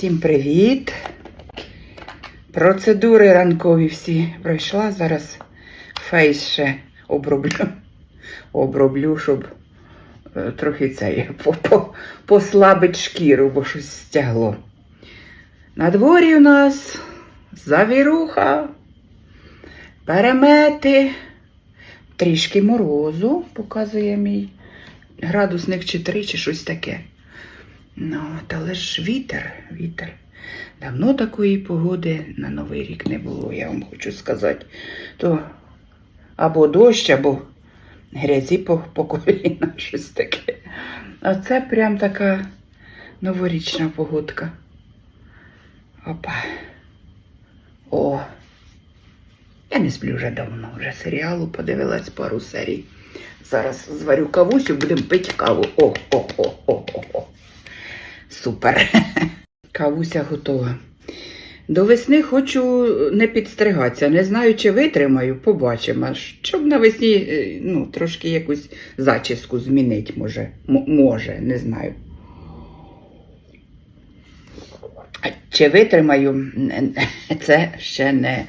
Всім привіт! Процедури ранкові всі пройшла. Зараз фейс ще оброблю. Оброблю, щоб е, трохи цей по- по- послабить шкіру, бо щось стягло. На дворі у нас завіруха, перемети, трішки морозу, показує мій градусник чи три, чи щось таке. Ну, от, але ж вітер, вітер. Давно такої погоди на Новий рік не було, я вам хочу сказати. То або дощ, або грязі по, по коліна, щось таке. А це прям така новорічна погодка. Опа. О. Я не сплю вже давно, вже серіалу подивилась пару серій. Зараз зварю кавусю, будемо пити каву. О, о, о, о, о, о. Супер. Кавуся готова. До весни хочу не підстригатися. Не знаю, чи витримаю, побачимо. Щоб навесні е, ну, трошки якусь зачіску змінити, може. М- може, не знаю. Чи витримаю, це ще не,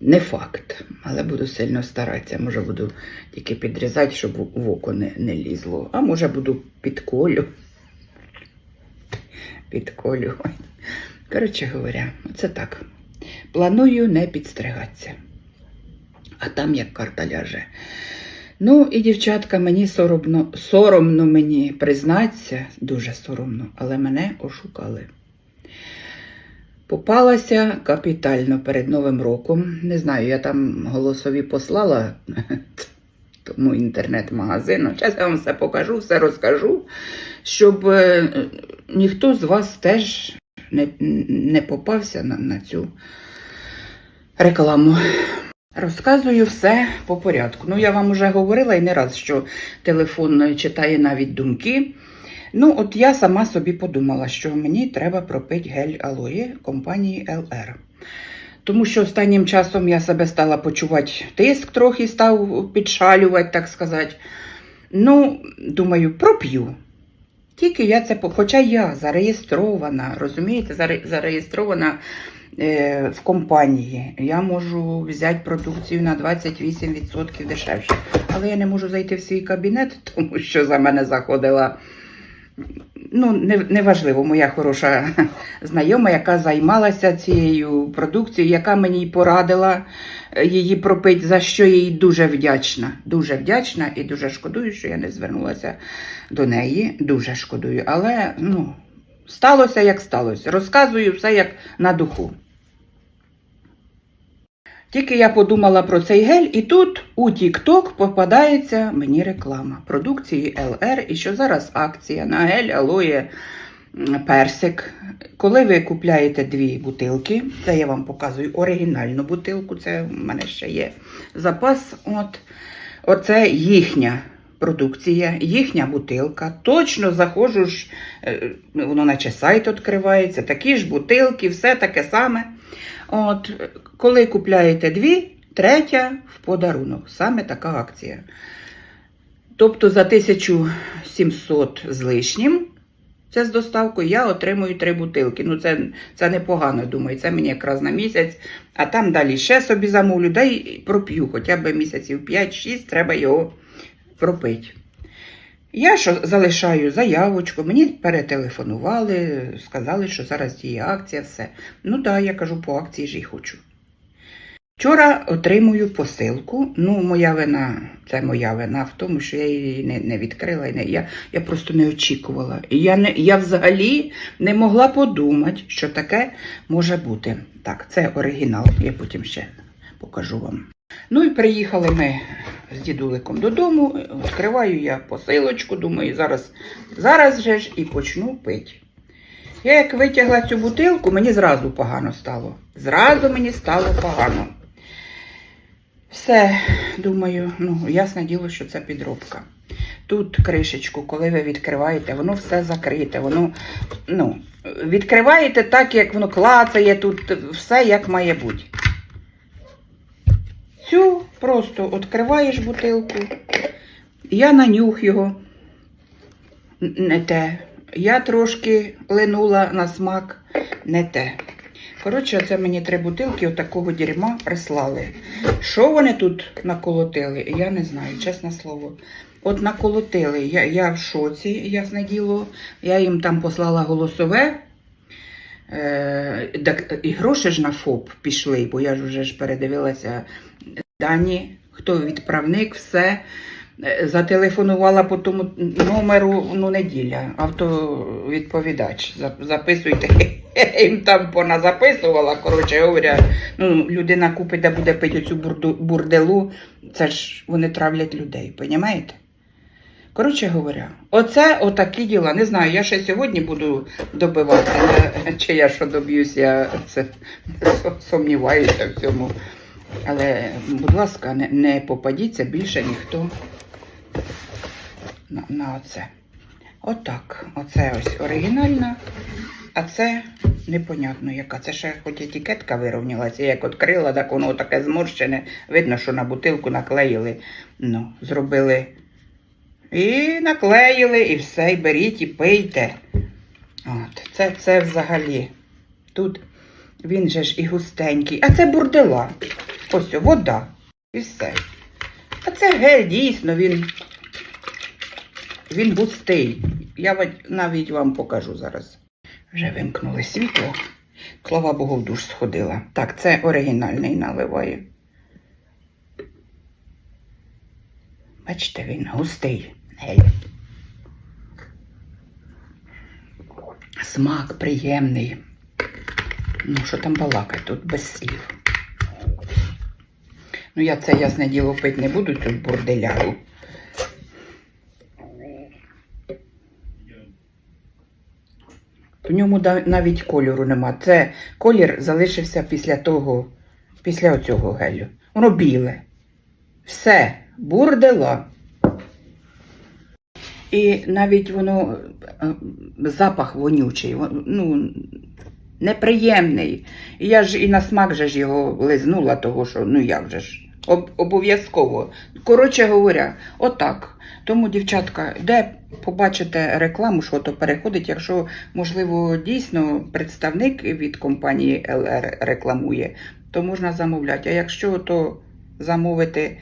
не факт. Але буду сильно старатися. Може, буду тільки підрізати, щоб в око не, не лізло. А може буду підколю. Підколю. Коротше говоря, це так. Планую не підстригатися. А там як карта ляже. Ну і дівчатка, мені соромно, соромно мені признатися, дуже соромно, але мене ошукали. Попалася капітально перед Новим роком. Не знаю, я там голосові послала тому інтернет-магазину. Зараз я вам все покажу, все розкажу, щоб е, ніхто з вас теж не, не попався на, на цю рекламу. Розказую все по порядку. Ну, я вам вже говорила і не раз, що телефон читає навіть думки. Ну, от я сама собі подумала, що мені треба пропити гель алої компанії LR. Тому що останнім часом я себе стала почувати тиск трохи став підшалювати, так сказати. Ну, думаю, проп'ю. Тільки я це, хоча я зареєстрована, розумієте, заре- зареєстрована е, в компанії. Я можу взяти продукцію на 28% дешевше. Але я не можу зайти в свій кабінет, тому що за мене заходила. Ну, не- неважливо, моя хороша знайома, яка займалася цією продукцією, яка мені порадила е, її пропити, за що їй дуже вдячна. Дуже вдячна і дуже шкодую, що я не звернулася до неї. Дуже шкодую. Але ну, сталося, як сталося. Розказую все як на духу. Тільки я подумала про цей гель, і тут у TikTok попадається мені реклама продукції LR, і що зараз акція на гель алоє персик. Коли ви купляєте дві бутилки, це я вам показую оригінальну бутилку, це в мене ще є запас. От, оце їхня продукція, їхня бутилка. Точно заходжу ж, е, воно наче сайт відкривається, такі ж бутилки, все таке саме. От, коли купляєте дві, третя в подарунок. Саме така акція. Тобто за 1700 з лишнім, це з доставкою, я отримую три бутилки. Ну, це, це непогано, думаю, це мені якраз на місяць, а там далі ще собі замовлю, да й проп'ю хоча б місяців 5-6, треба його пропити. Я що залишаю заявочку, мені перетелефонували, сказали, що зараз є акція, все. Ну так, я кажу, по акції ж і хочу. Вчора отримую посилку. Ну, моя вина, це моя вина в тому, що я її не, не відкрила. Не, я, я просто не очікувала. І я, не, я взагалі не могла подумати, що таке може бути. Так, це оригінал, я потім ще покажу вам. Ну і приїхали ми з дідуликом додому. Відкриваю я посилочку, думаю, зараз, зараз же ж і почну пити. Я як витягла цю бутилку, мені зразу погано стало. Зразу мені стало погано. Все, думаю, ну, ясне діло, що це підробка. Тут кришечку, коли ви відкриваєте, воно все закрите. Воно, ну, відкриваєте так, як воно клацає, тут все як має бути. Цю просто відкриваєш бутилку. Я на нюх його не те. Я трошки линула на смак. не те. Коротше, оце мені три бутилки отакого дерьма прислали. Що вони тут наколотили, я не знаю, чесне слово. От наколотили, я, я в шоці, ясне діло. Я їм там послала голосове. Е, так, і гроші ж на ФОП пішли, бо я ж вже ж передивилася дані, хто відправник, все. Е, Зателефонувала по тому номеру ну, неділя, автовідповідач. Записуйте. Їм там поназаписувала, коротше говоря, ну, людина купить, де буде пити цю бурделу, це ж вони травлять людей, понімаєте? Коротше говоря, оце отакі діла. Не знаю, я ще сьогодні буду добивати, чи я що доб'юсь, я це сумніваюся в цьому. Але, будь ласка, не, не попадіться більше ніхто на, на оце. Отак. Оце ось оригінальна, а це непонятно яка. Це ще хоч етикетка вирівнялася, як відкрила, так воно таке зморщене. Видно, що на бутилку наклеїли. Ну, зробили. І наклеїли, і все, і беріть, і пийте. От, це, це взагалі. Тут він же ж і густенький. А це бурдела. Ось вода. І все. А це гель, дійсно, він, він густий. Я навіть вам покажу зараз. Вже вимкнули світло. Слава Богу, в душ сходила. Так, це оригінальний наливаю. Бачите, він густий. Гель. Смак приємний. Ну, що там балакать тут без слів. Ну, я це ясне діло пити не буду, цю бурделяру. В ньому навіть кольору нема. Це колір залишився після того, після оцього гелю. Воно біле. Все, бурдела. І навіть воно е, запах вонючий, ну, неприємний. І я ж і на смак же ж його лизнула, того що ну я вже ж об, обов'язково. Коротше говоря, отак. Тому, дівчатка, де побачите рекламу, що то переходить, якщо, можливо, дійсно представник від компанії ЛР рекламує, то можна замовляти. А якщо то замовити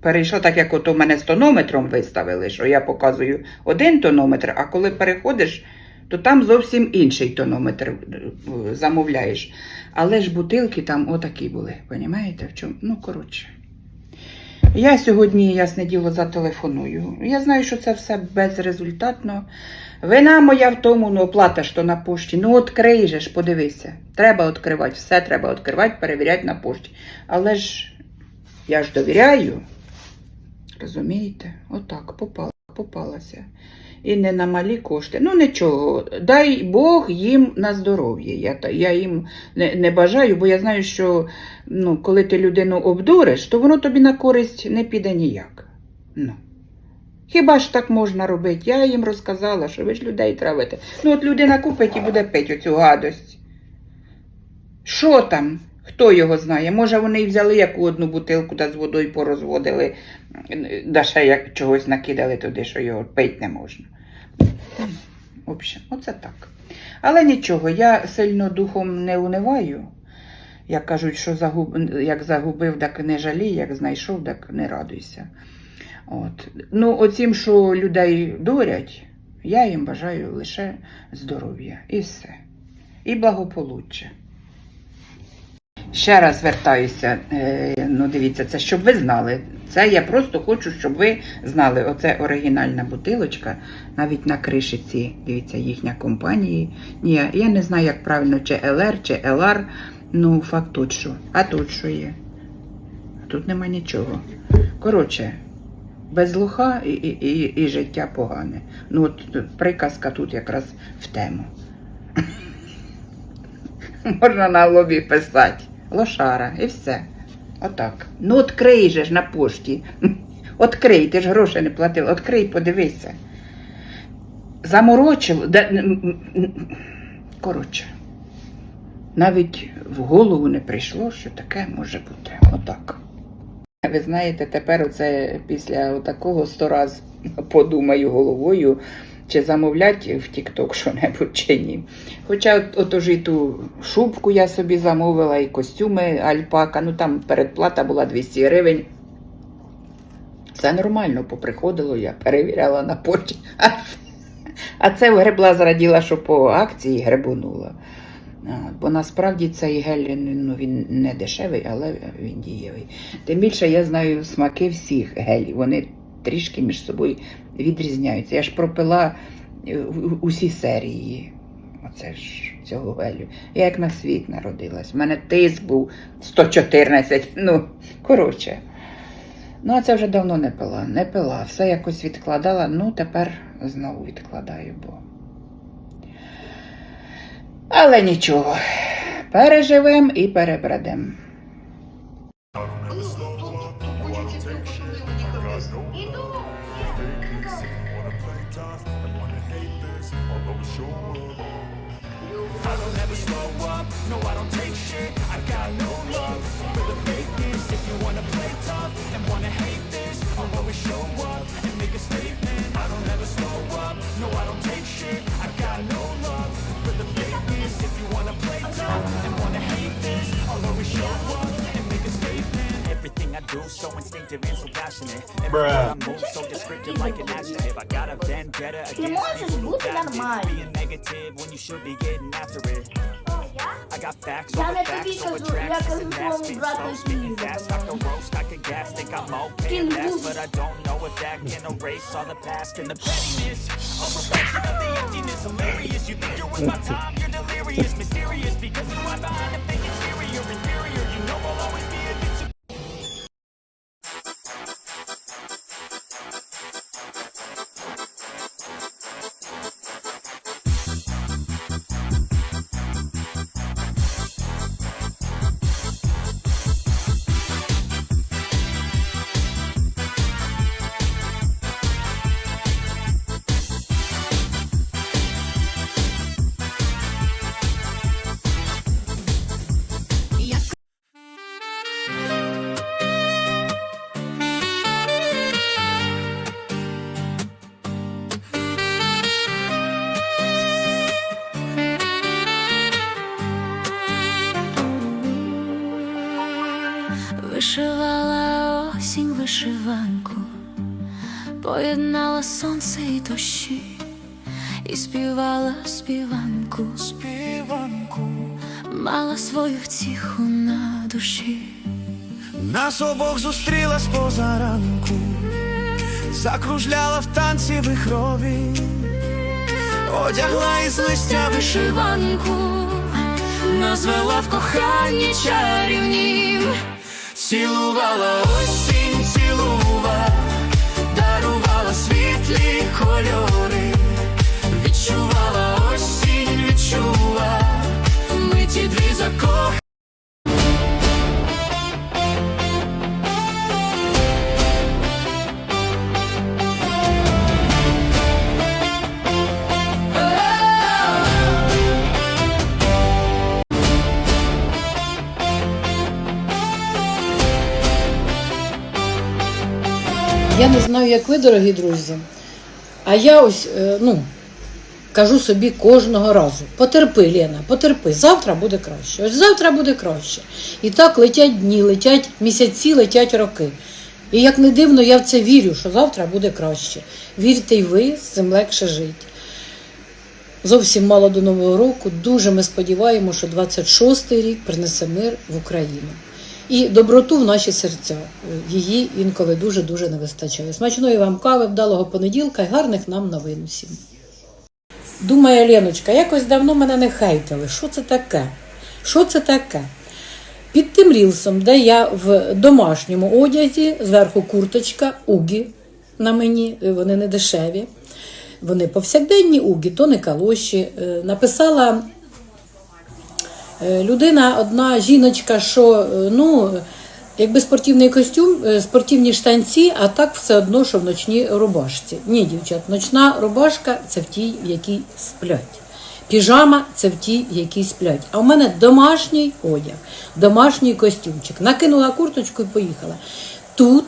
перейшла так, як ото мене з тонометром виставили, що я показую один тонометр, а коли переходиш, то там зовсім інший тонометр е, замовляєш. Але ж бутилки там отакі були, понімаєте? В чому? Ну, коротше. Я сьогодні, ясне діло, зателефоную. Я знаю, що це все безрезультатно. Вина моя в тому, ну оплата то на пошті. Ну, відкрий же ж, подивися. Треба відкривати, все треба відкривати, перевіряти на пошті. Але ж я ж довіряю. Розумієте? Отак, попала, попалася. І не на малі кошти. Ну нічого, дай Бог їм на здоров'я. Я, я їм не, не бажаю, бо я знаю, що ну, коли ти людину обдуриш, то воно тобі на користь не піде ніяк. Ну. Хіба ж так можна робити? Я їм розказала, що ви ж людей травите. Ну, от людина купить і буде пити оцю гадость. Що там? Хто його знає? Може, вони й взяли яку одну бутилку та з водою порозводили, да ще як чогось накидали туди, що його пити не можна. В общем, оце так. Але нічого, я сильно духом не униваю. Як кажуть, що загуб... як загубив, так не жалій, як знайшов, так не радуйся. От. Ну, оцім, що людей дурять, я їм бажаю лише здоров'я і все. І благополуччя. Ще раз звертаюся. Е, ну, дивіться, це щоб ви знали. Це я просто хочу, щоб ви знали. Оце оригінальна бутилочка, навіть на кришиці, дивіться, їхня компанії. Ні, я не знаю, як правильно, чи ЛР, чи ЛР. Ну, факт тут що. А тут що є? Тут нема нічого. Коротше, без лоха і, і, і, і життя погане. Ну, от приказка тут якраз в тему. Можна на лобі писати. Лошара і все. Отак. Ну, открий же ж на пошті. Открий, ти ж гроші не платив. Открий, подивися. Заморочив. Коротше. Навіть в голову не прийшло, що таке може бути. Отак. Ви знаєте, тепер оце після такого сто раз подумаю головою, чи замовляти в TikTok що-небудь чи ні. Хоча от, от уже ту шубку я собі замовила, і костюми альпака, ну там передплата була 200 гривень. Все нормально поприходило, я перевіряла на почті. А а це гребла зраділа, що по акції гребунула. Бо насправді цей гель ну, він не дешевий, але він дієвий. Тим більше я знаю смаки всіх гелів. Вони трішки між собою відрізняються. Я ж пропила е, усі серії. Оце ж цього гелю. Я як на світ народилась. У мене тиск був 114. Ну, коротше. Ну, а це вже давно не пила. Не пила. Все якось відкладала. Ну, тепер знову відкладаю, бо. Але нічого. Переживем і перебрадем. goose, so instinctive and so passionate. Bruh. I move so descriptive like an adjective. I got a vendetta against people Being negative when you should be getting after it. I got facts over facts over tracks. And aspens So spitting fast, I can roast, I can gas Think I'm okay at last, but I don't know if that can erase all the past And the pettiness, a reflection of the emptiness. Hilarious, you think you're worth my time, you're delirious. Mysterious, because you are behind a fake exterior вишиванку, поєднала сонце і дощі, і співала співанку, співанку, мала свою втіху на душі. Нас обох зустріла позаранку, закружляла в танці вихрові, одягла із листя вишиванку, назвела в коханні чарівнім. цілувала осінь, Я не знаю, як ви, дорогі друзі. А я ось, е, ну, кажу собі кожного разу: потерпи, Лена, потерпи, завтра буде краще. Ось завтра буде краще. І так летять дні, летять місяці, летять роки. І як не дивно, я в це вірю, що завтра буде краще. Вірте й ви, з цим легше жити. Зовсім мало до Нового року. Дуже ми сподіваємося, що 26-й рік принесе мир в Україну. І доброту в наші серця. Її інколи дуже-дуже не вистачає. Смачної вам кави, вдалого понеділка і гарних нам новин усім. Думає Леночка, якось давно мене не хейтили. Що це таке? Що це таке? Під тим рілсом, де я в домашньому одязі, зверху курточка, угі на мені, е, вони не дешеві. Вони повсякденні угі, то не калоші. Е, Написала людина, одна жіночка, що е, ну, якби спортивний костюм, е, спортивні штанці, а так все одно, що в ночній рубашці. Ні, дівчат, ночна рубашка це в тій, в якій сплять. Піжама це в тій, в якій сплять. А в мене домашній одяг, домашній костюмчик. Накинула курточку і поїхала. Тут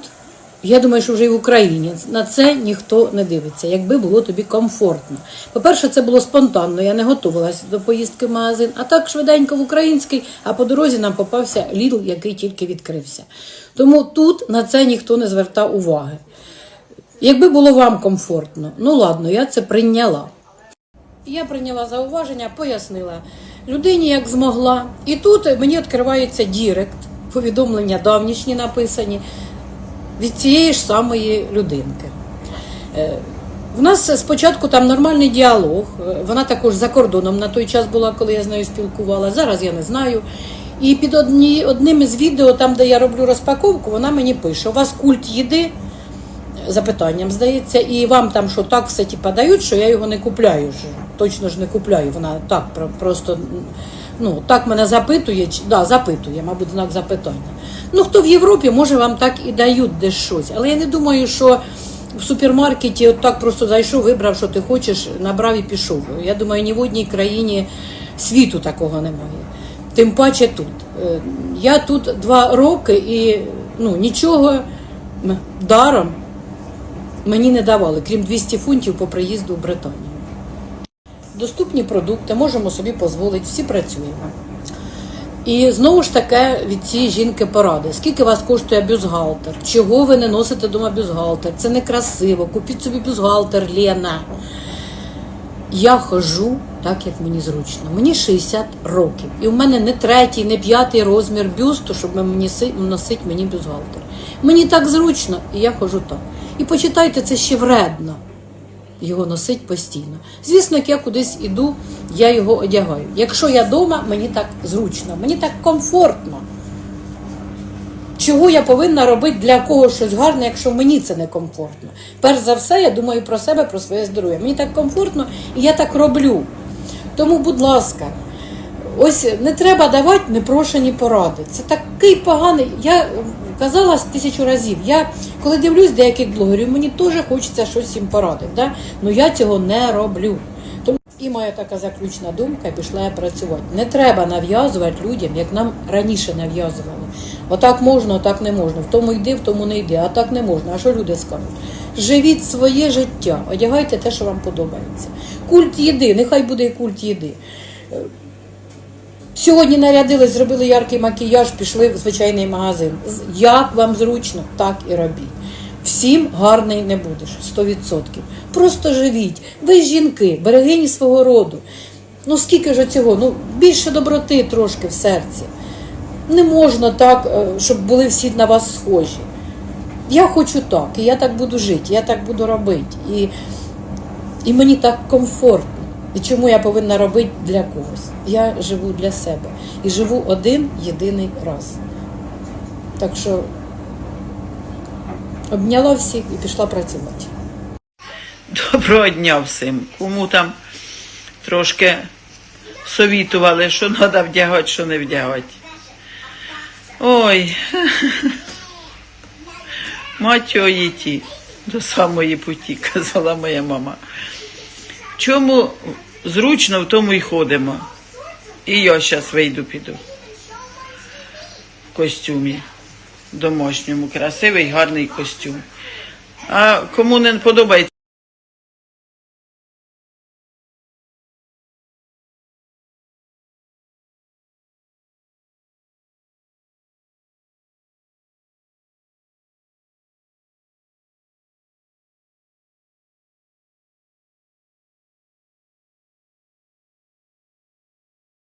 Я думаю, що вже і в Україні на це ніхто не дивиться, якби було тобі комфортно. По-перше, це було спонтанно, я не готувалася до поїздки в магазин, а так швиденько в український, а по дорозі нам попався Лідл, який тільки відкрився. Тому тут на це ніхто не звертав уваги. Якби було вам комфортно, ну ладно, я це прийняла. Я прийняла зауваження, пояснила людині, як змогла. І тут мені відкривається Дірект, повідомлення давнішні написані від цієї ж самої людинки. Е, В нас спочатку там нормальний діалог. е, Вона також за кордоном на той час була, коли я з нею спілкувала. Зараз я не знаю. І під одні, одним із відео, там, де я роблю розпаковку, вона мені пише: у вас культ їди запитанням, здається, і вам там що так все типа дають, що я його не купляю. Точно ж не купляю. Вона так просто ну, так мене запитує, да, запитує, мабуть, знак запитання. Ну, хто в Європі, може вам так і дають десь щось. Але я не думаю, що в супермаркеті от так просто зайшов, вибрав, що ти хочеш, набрав і пішов. Я думаю, ні в одній країні світу такого немає. Тим паче тут. Е, Я тут два роки і ну, нічого даром мені не давали, крім 200 фунтів по приїзду в Британію. Доступні продукти, можемо собі дозволити, всі працюємо. І знову ж таке від цієї жінки поради. Скільки вас коштує бюстгальтер? Чого ви не носите дома бюстгальтер? Це некрасиво. Купіть собі бюстгальтер, Лена. Я хожу так, як мені зручно. Мені 60 років. І в мене не третій, не п'ятий розмір бюсту, щоб мені носити мені бюстгальтер. Мені так зручно, і я хожу так. І почитайте, це ще вредно його носить постійно. Звісно, як я кудись іду, я його одягаю. Якщо я вдома, мені так зручно, мені так комфортно. Чого я повинна робити для когось щось гарне, якщо мені це не комфортно? Перш за все, я думаю про себе, про своє здоров'я. Мені так комфортно, і я так роблю. Тому, будь ласка, ось не треба давати непрошені поради. Це такий поганий. Я казала тисячу разів. Я коли дивлюсь деяких блогерів, мені теж хочеться щось їм порадити. Да? Ну я цього не роблю. Тому і моя така заключна думка пішла я працювати. Не треба нав'язувати людям, як нам раніше нав'язували. Отак можна, отак не можна. В тому йди, в тому не йди, а так не можна. А що люди скажуть? Живіть своє життя, одягайте те, що вам подобається. Культ їди, нехай буде і культ їди. Сьогодні нарядились, зробили яркий макіяж, пішли в звичайний магазин. Як вам зручно, так і робіть. Всім гарний не будеш, 100%. Просто живіть. Ви жінки, берегині свого роду. Ну скільки ж цього? Ну більше доброти трошки в серці. Не можна так, е, щоб були всі на вас схожі. Я хочу так, і я так буду жити, я так буду робити. І, і мені так комфортно. І чому я повинна робити для когось? Я живу для себе і живу один єдиний раз. Так що обняла всіх і пішла працювати. Доброго дня всім. Кому там трошки совітували, що треба вдягати, що не вдягати. Ой. Мать його до самої путі, казала моя мама. Чому зручно, в тому й ходимо. І я зараз вийду піду. В костюмі домашньому, красивий, гарний костюм. А кому не подобається,